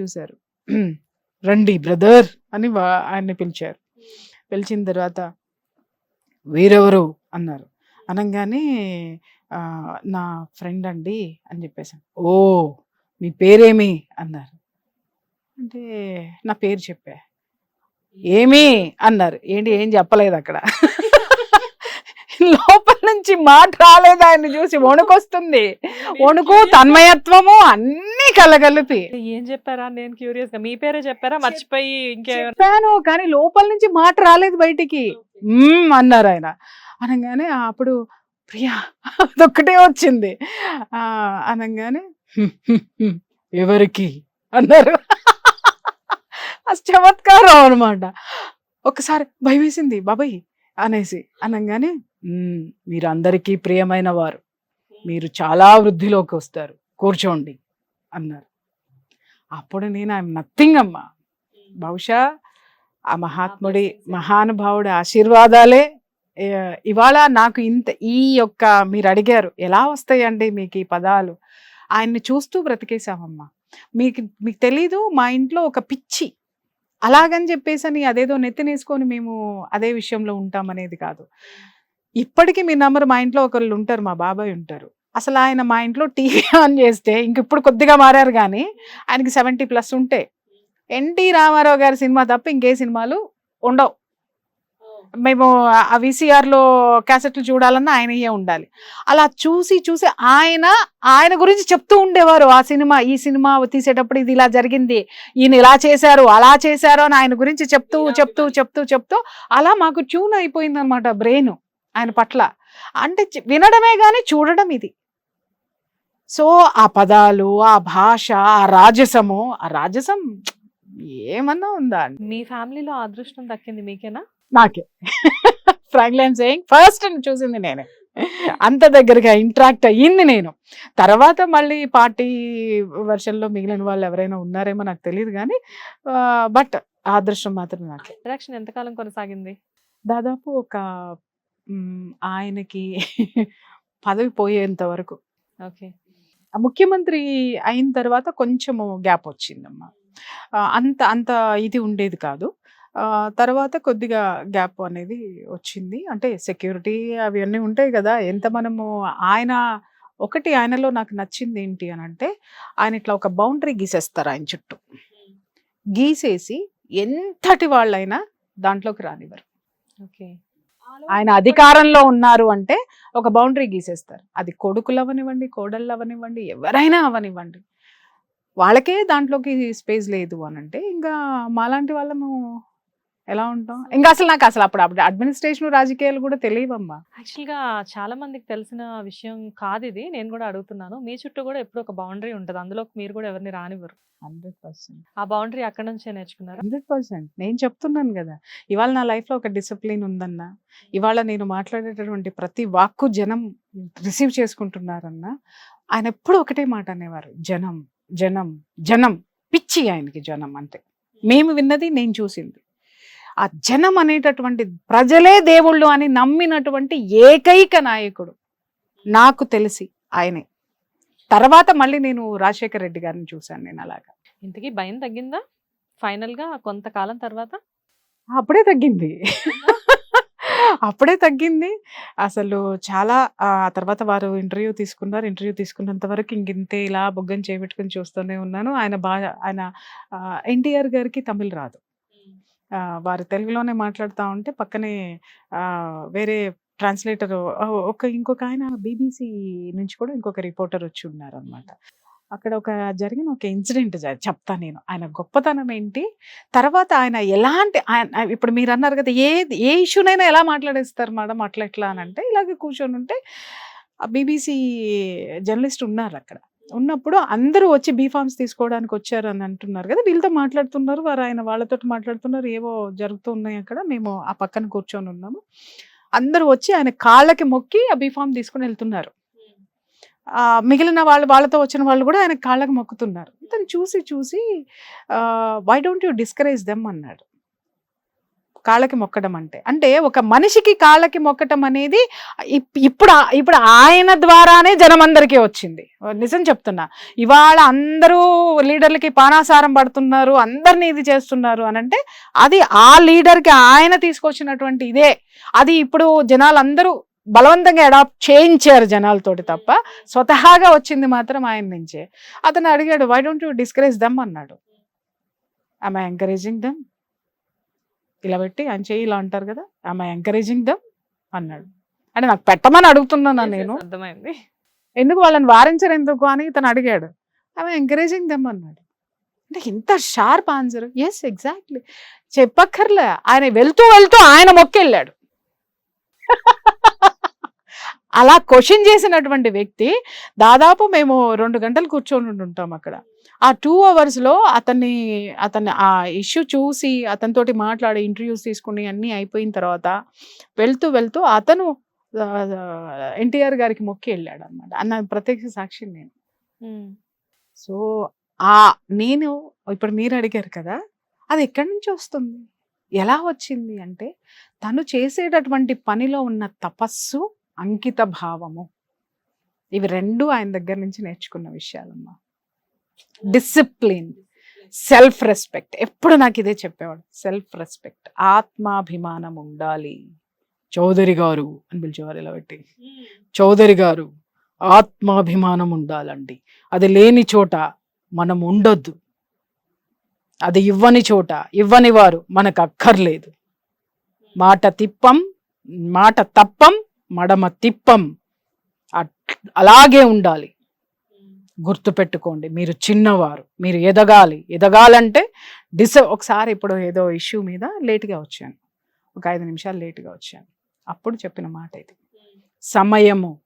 చూశారు. రండి బ్రదర్ అని వా- ఆయన్ని పిలిచారు. పిలిచిన తర్వాత వీరెవరు? అన్నారు. అనగానే నా ఫ్రెండ్ అండి అని చెప్పేసాను ఓ మీ పేరేమి? అన్నారు. అంటే నా పేరు చెప్పా. ఏమి? అన్నారు. ఏంటి ఏం చెప్పలేదు అక్కడ. లోపల నుంచి మాట రాలేదు ఆయన చూసి వణుకొస్తుంది. వణుకు తన్మయత్వము అన్ని కలగలిపి. ఏం చెప్పారా? నేను క్యూరియస్గా మీ పేరే చెప్పారా? మర్చిపోయి చెప్పాను కానీ లోపల నుంచి మాట రాలేదు బయటికి. అన్నారు ఆయన. అనగానే "ఆ, అప్పుడు ప్రియా అదొక్కటే వచ్చింది. ఆ, అనగానే "హ్మ్, హ్మ్, హ్మ్, ఎవరికి? అన్నారు. చమత్కారం అనమాట. ఒకసారి భయం వేసింది బాబాయ్ అనేసి. అనగానే "మ్మ్, మీరు అందరికీ ప్రియమైన వారు. మీరు చాలా వృద్ధిలోకి వస్తారు. కూర్చోండి అన్నారు. అప్పుడు నేను ఐఎమ్ నథింగ్ అమ్మా. బహుశా ఆ మహాత్ముడి మహానుభావుడి ఆశీర్వాదాలే ఇవాళ నాకు ఇంత ఈ యొక్క మీరు అడిగారు ఎలా వస్తాయండి మీకు ఈ పదాలు? ఆయన్ని చూస్తూ బ్రతికేశామమ్మా. మీకు మీకు తెలీదు మా ఇంట్లో ఒక పిచ్చి. అలాగని చెప్పేసి అని అదేదో నెత్తినేసుకొని మేము అదే విషయంలో ఉంటాం అనేది కాదు. ఇప్పటికీ మీ నంబర్ మా ఇంట్లో ఒకళ్ళు ఉంటారు మా బాబాయ్ ఉంటారు. అసలు ఆయన మా ఇంట్లో టీవీ ఆన్ చేస్తే ఇంక ఇప్పుడు కొద్దిగా మారారు కానీ ఆయనకి సెవెంటీ ప్లస్ ఉంటే ఎన్టీ రామారావు గారి సినిమా తప్ప ఇంకే సినిమాలు ఉండవు. మేము ఆ విసిఆర్లో క్యాసెట్లు చూడాలన్నా ఆయనయే ఉండాలి. అలా చూసి చూసి ఆయన ఆయన గురించి చెప్తూ ఉండేవారు ఆ సినిమా ఈ సినిమా తీసేటప్పుడు ఇది ఇలా జరిగింది ఈయన ఇలా చేశారు అలా చేశారు అని ఆయన గురించి చెప్తూ చెప్తూ చెప్తూ చెప్తూ అలా మాకు ట్యూన్ అయిపోయింది అనమాట బ్రెయిన్. ఆయన పట్ల. అంటే వినడమే కానీ చూడడం ఇది. సో ఆ పదాలు ఆ భాష ఆ రాజసము ఆ రాజసం ఏమన్నా ఉందా మీ ఫ్యామిలీలో అదృష్టం దక్కింది మీకేనా? నాకే. ఫ్రాంక్లైన్ సేయింగ్ ఫస్ట్ చూసింది నేనే. అంత దగ్గరగా ఇంట్రాక్ట్ అయ్యింది నేను. తర్వాత మళ్ళీ పార్టీ వర్షన్లో మిగిలిన వాళ్ళు ఎవరైనా ఉన్నారేమో నాకు తెలియదు కానీ బట్ ఆ అదృష్టం మాత్రం నాకే. ఇంటరాక్షన్ ఎంతకాలం కొనసాగింది? దాదాపు ఒక ఆయనకి పదవి పోయేంత వరకు. ఓకే. ముఖ్యమంత్రి అయిన తర్వాత కొంచెము గ్యాప్ వచ్చిందమ్మా. అంత అంత ఇది ఉండేది కాదు. తర్వాత కొద్దిగా గ్యాప్ అనేది వచ్చింది. అంటే సెక్యూరిటీ అవి అన్నీ ఉంటాయి కదా ఎంత మనము ఆయన ఒకటి ఆయనలో నాకు నచ్చింది ఏంటి అని అంటే ఆయన ఇట్లా ఒక బౌండరీ గీసేస్తారు ఆయన చుట్టూ. గీసేసి ఎంతటి వాళ్ళైనా దాంట్లోకి రానివ్వరు. ఓకే. ఆయన అధికారంలో ఉన్నారు అంటే ఒక బౌండరీ గీసేస్తారు. అది కొడుకులు అవనివ్వండి కోడళ్ళు అవనివ్వండి ఎవరైనా అవనివ్వండి. వాళ్ళకే దాంట్లోకి స్పేస్ లేదు అని అంటే ఇంకా మాలాంటి వాళ్ళము ఎలా ఉంటాం? ఇంకా అసలు నాకు అసలు అప్పుడు అప్పుడు అడ్మినిస్ట్రేషన్ రాజకీయాలు కూడా తెలియవమ్మా. యాక్చువల్గా చాలా మందికి తెలిసిన విషయం కాదు ఇది. నేను కూడా అడుగుతున్నాను. మీ చుట్టూ కూడా ఎప్పుడు ఒక బౌండరీ ఉంటుంది. అందులో మీరు కూడా ఎవరిని రానివ్వరు. Hundred percent. ఆ బౌండరీ అక్కడ నుంచే నేర్చుకున్నారు? Hundred percent. నేను చెప్తున్నాను కదా ఇవాళ నా లైఫ్లో ఒక డిసిప్లిన్ ఉందన్న ఇవాళ నేను మాట్లాడేటటువంటి ప్రతి వాక్కు జనం రిసీవ్ చేసుకుంటున్నారన్న ఆయన ఎప్పుడు ఒకటే మాట అనేవారు. జనం జనం జనం. పిచ్చి ఆయనకి జనం అంటే మేము విన్నది నేను చూసింది. ఆ జనం అనేటటువంటి ప్రజలే దేవుళ్ళు అని నమ్మినటువంటి ఏకైక నాయకుడు నాకు తెలిసి ఆయనే. తర్వాత మళ్ళీ నేను రాజశేఖర్ రెడ్డి గారిని చూశాను నేను అలాగా. ఇంతకీ భయం తగ్గిందా? ఫైనల్గా కొంతకాలం తర్వాత? అప్పుడే తగ్గింది. అప్పుడే తగ్గింది. అసలు చాలా ఆ తర్వాత వారు ఇంటర్వ్యూ తీసుకున్నారు. ఇంటర్వ్యూ తీసుకున్నంత వరకు ఇంకింతే ఇలా బొగ్గని చేపెట్టుకుని చూస్తూనే ఉన్నాను. ఆయన బాగా ఆయన ఎన్టీఆర్ గారికి తమిళ్ రాదు. వారు తెలుగులోనే మాట్లాడుతూ ఉంటే పక్కనే వేరే ట్రాన్స్లేటర్ ఒక ఇంకొక ఆయన బీబీసీ నుంచి కూడా ఇంకొక రిపోర్టర్ వచ్చి ఉన్నారు అనమాట అక్కడ ఒక జరిగిన ఒక ఇన్సిడెంట్ చెప్తా నేను. ఆయన గొప్పతనం ఏంటి? తర్వాత ఆయన ఎలాంటి ఆయన ఇప్పుడు మీరు అన్నారు కదా ఏ ఏ ఇష్యూనైనా ఎలా మాట్లాడేస్తారు మేడం? అట్లా ఎట్లా అని అంటే ఇలాగే కూర్చొని ఉంటే బీబీసీ జర్నలిస్ట్ ఉన్నారు అక్కడ. ఉన్నప్పుడు అందరూ వచ్చి బీఫామ్స్ తీసుకోవడానికి వచ్చారు అని అంటున్నారు కదా వీళ్ళతో మాట్లాడుతున్నారు వారు ఆయన వాళ్ళతో మాట్లాడుతున్నారు ఏవో జరుగుతూ ఉన్నాయి అక్కడ మేము ఆ పక్కన కూర్చొని ఉన్నాము. అందరూ వచ్చి ఆయన కాళ్ళకి మొక్కి ఆ బీఫామ్ తీసుకుని వెళ్తున్నారు. ఆ, మిగిలిన వాళ్ళు వాళ్ళతో వచ్చిన వాళ్ళు కూడా ఆయన కాళ్ళకి మొక్కుతున్నారు. ఇతను చూసి చూసి why don't you discourage them అన్నాడు. కాళ్ళకి మొక్కడం అంటే. అంటే ఒక మనిషికి కాళ్ళకి మొక్కటం అనేది ఇప్- ఇప్పుడు ఇప్పుడు ఆయన ద్వారానే జనమందరికీ వచ్చింది. నిజం చెప్తున్నా. ఇవాళ అందరూ లీడర్లకి పానాసారం పడుతున్నారు అందరినీ ఇది చేస్తున్నారు అని అంటే అది ఆ లీడర్కి ఆయన తీసుకొచ్చినటువంటి ఇదే. అది ఇప్పుడు జనాలు అందరూ బలవంతంగా అడాప్ట్ చేయించారు జనాలతోటి తప్ప స్వతహాగా వచ్చింది మాత్రం ఆయన నుంచే. అతను అడిగాడు why don't you discourage them అన్నాడు. ఐమ్ ఎంకరేజింగ్ దమ్ ఇలా పెట్టి ఆయన చెయ్యి ఇలా అంటారు కదా ఐ ఎంకరేజింగ్ దమ్ అన్నాడు. అంటే నాకు పెట్టమని అడుగుతున్నాను నేను? అర్థమైంది. ఎందుకు వాళ్ళని వారించరు ఎందుకు అని ఇతను అడిగాడు. ఆమె ఎంకరేజింగ్ దెమ్ అన్నాడు. అంటే ఇంత షార్ప్ ఆన్సర్ ఎస్ ఎగ్జాక్ట్లీ చెప్పక్కర్లే. ఆయన వెళ్తూ వెళ్తూ ఆయన మొక్కెళ్ళాడు. అలా క్వశ్చన్ చేసినటువంటి వ్యక్తి దాదాపు మేము రెండు గంటలు కూర్చొని ఉంటాం అక్కడ. ఆ టూ అవర్స్లో అతన్ని అతన్ని ఆ ఇష్యూ చూసి అతనితోటి మాట్లాడి ఇంటర్వ్యూస్ తీసుకుని అన్నీ అయిపోయిన తర్వాత వెళ్తూ వెళ్తూ అతను ఎన్టీఆర్ గారికి మొక్కి వెళ్ళాడు అనమాట అన్న ప్రత్యక్ష సాక్షి నేను. సో ఆ నేను ఇప్పుడు మీరు అడిగారు కదా అది ఎక్కడి నుంచి వస్తుంది? ఎలా వచ్చింది అంటే తను చేసేటటువంటి పనిలో ఉన్న తపస్సు అంకిత భావము. ఇవి రెండు ఆయన దగ్గర నుంచి నేర్చుకున్న విషయాలమ్మా. డిసిప్లిన్ సెల్ఫ్ రెస్పెక్ట్ ఎప్పుడు నాకు ఇదే చెప్పేవాడు సెల్ఫ్ రెస్పెక్ట్ ఆత్మాభిమానం ఉండాలి. చౌదరి గారు అని పిలిచేవారు ఇలా పెట్టి. చౌదరి గారు ఆత్మాభిమానం ఉండాలండి. అది లేని చోట మనం ఉండొద్దు. అది ఇవ్వని చోట ఇవ్వని వారు మనకు అక్కర్లేదు. మాట తిప్పం మాట తప్పం మడమ తిప్పం. అట్- అలాగే ఉండాలి. గుర్తుపెట్టుకోండి. మీరు చిన్నవారు మీరు ఎదగాలి. ఎదగాలంటే డిస ఒకసారి ఇప్పుడు ఏదో ఇష్యూ మీద లేట్గా వచ్చాను. ఒక ఐదు నిమిషాలు లేట్గా వచ్చాను. అప్పుడు చెప్పిన మాట ఇది. సమయము.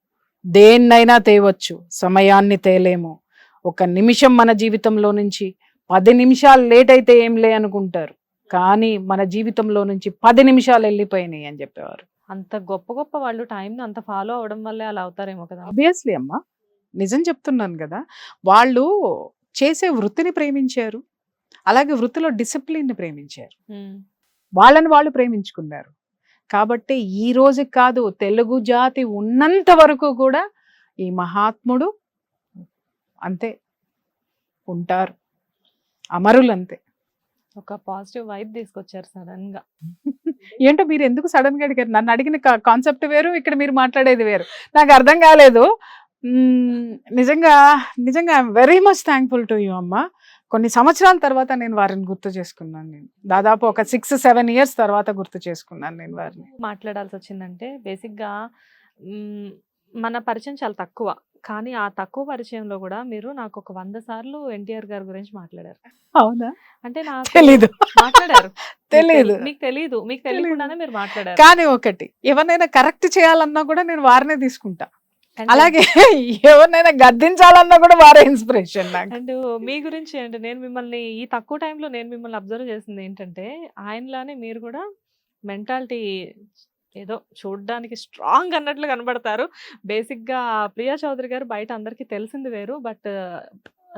దేన్నైనా తేవచ్చు. సమయాన్ని తేలేము. ఒక నిమిషం మన జీవితంలో నుంచి పది నిమిషాలు లేట్ అయితే ఏం లే అనుకుంటారు. కానీ మన జీవితంలో నుంచి పది నిమిషాలు వెళ్ళిపోయినాయి అని చెప్పేవారు. అంత గొప్ప గొప్ప వాళ్ళు టైం అంత ఫాలో అవడం వల్లే అలా అవుతారేమో కదా. ఆబ్వియస్లీ అమ్మా. నిజం చెప్తున్నాను కదా! వాళ్ళు చేసే వృత్తిని ప్రేమించారు. అలాగే వృత్తిలో డిసిప్లిన్ని ప్రేమించారు. వాళ్ళని వాళ్ళు ప్రేమించుకున్నారు. కాబట్టి ఈ రోజు కాదు తెలుగు జాతి ఉన్నంత వరకు కూడా ఈ మహాత్ముడు అంతే ఉంటారు. అమరులు అంతే ఒక పాజిటివ్ వైబ్ తీసుకొచ్చారు సడన్గా ఏంటో మీరు ఎందుకు సడన్గా అడిగారు? నన్ను అడిగిన కాన్సెప్ట్ వేరు ఇక్కడ మీరు మాట్లాడేది వేరు. నాకు అర్థం కాలేదు. నిజంగా నిజంగా I'm very much thankful to you అమ్మ. కొన్ని సంవత్సరాల తర్వాత నేను వారిని గుర్తు చేసుకున్నాను నేను. దాదాపు ఒక సిక్స్ సెవెన్ ఇయర్స్ తర్వాత గుర్తు చేసుకున్నాను నేను వారిని. మాట్లాడాల్సి వచ్చిందంటే బేసిక్గా మ్, మన పరిచయం చాలా తక్కువ. కానీ ఆ తక్కువ పరిచయంలో కూడా మీరు నాకు ఒక వంద సార్లు ఎన్టీఆర్ గారి గురించి మాట్లాడారు. అవునా? అంటే నాకు తెలీదు. మాట్లాడారు. మీకు తెలీదు. తెలి- మీకు తెలీదు. మీకు తెలియకుండానే మీరు మాట్లాడారు. కానీ ఒకటి ఎవరినైనా కరెక్ట్ చేయాలన్నా కూడా నేను వారినే తీసుకుంటా. అలాగే ఎవరినైనా గద్దించాలన్నా కూడా వారే ఇన్స్పిరేషన్ అండ్ మీ గురించి అంటే నేను మిమ్మల్ని ఈ తక్కువ టైంలో నేను మిమ్మల్ని అబ్జర్వ్ చేసింది ఏంటంటే ఆయనలానే మీరు కూడా మెంటాలిటీ ఏదో చూడడానికి స్ట్రాంగ్ అన్నట్లు కనబడతారు. బేసిక్గా ప్రియా చౌదరి గారు బయట అందరికీ తెలిసింది వేరు బట్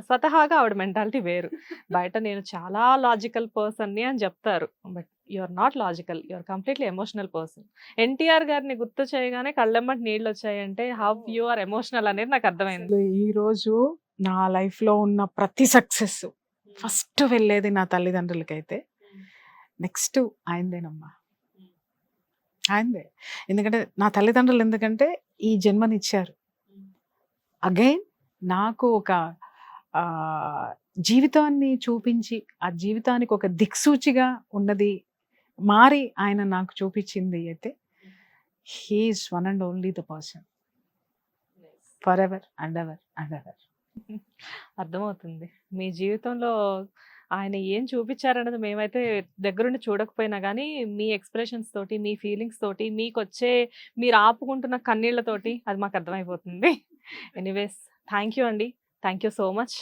స్వతహాగా ఆవిడ మెంటాలిటీ వేరు. బయట నేను చాలా లాజికల్ పర్సన్ని అని చెప్తారు. But are not logical you are completely emotional person. NTR గారిని గుర్తు చేయగానే కళ్ళెమ్మటి నీళ్ళు వచ్చాయంటే హౌ యు ఆర్ ఎమోషనల్ అనేది నాకు అర్థమైంది. ఈ రోజు నా లైఫ్లో ఉన్న ప్రతి సక్సెస్ ఫస్ట్ వెళ్ళేది నా తల్లిదండ్రులకైతే. నెక్స్ట్ ఆయనదేనమ్మా. ఆయనదే. ఎందుకంటే నా తల్లిదండ్రులు ఎందుకంటే ఈ జన్మనిచ్చారు. అగైన్ నాకు ఒక ఆ, జీవితాన్ని చూపించి ఆ జీవితానికి ఒక దిక్సూచిగా ఉన్నది మారి ఆయన నాకు చూపించింది అయితే he is one and only the person for ever and ever and ever అర్థమవుతుంది. మీ జీవితంలో ఆయన ఏం చూపించారన్నది మేమైతే దగ్గరుండి చూడకపోయినా కానీ మీ ఎక్స్ప్రెషన్స్ తోటి మీ ఫీలింగ్స్ తోటి మీకు వచ్చే మీరు ఆపుకుంటున్న కన్నీళ్ళతోటి అది మాకు అర్థమైపోతుంది. ఎనీవేస్ థ్యాంక్ యూ అండి. Thank you so much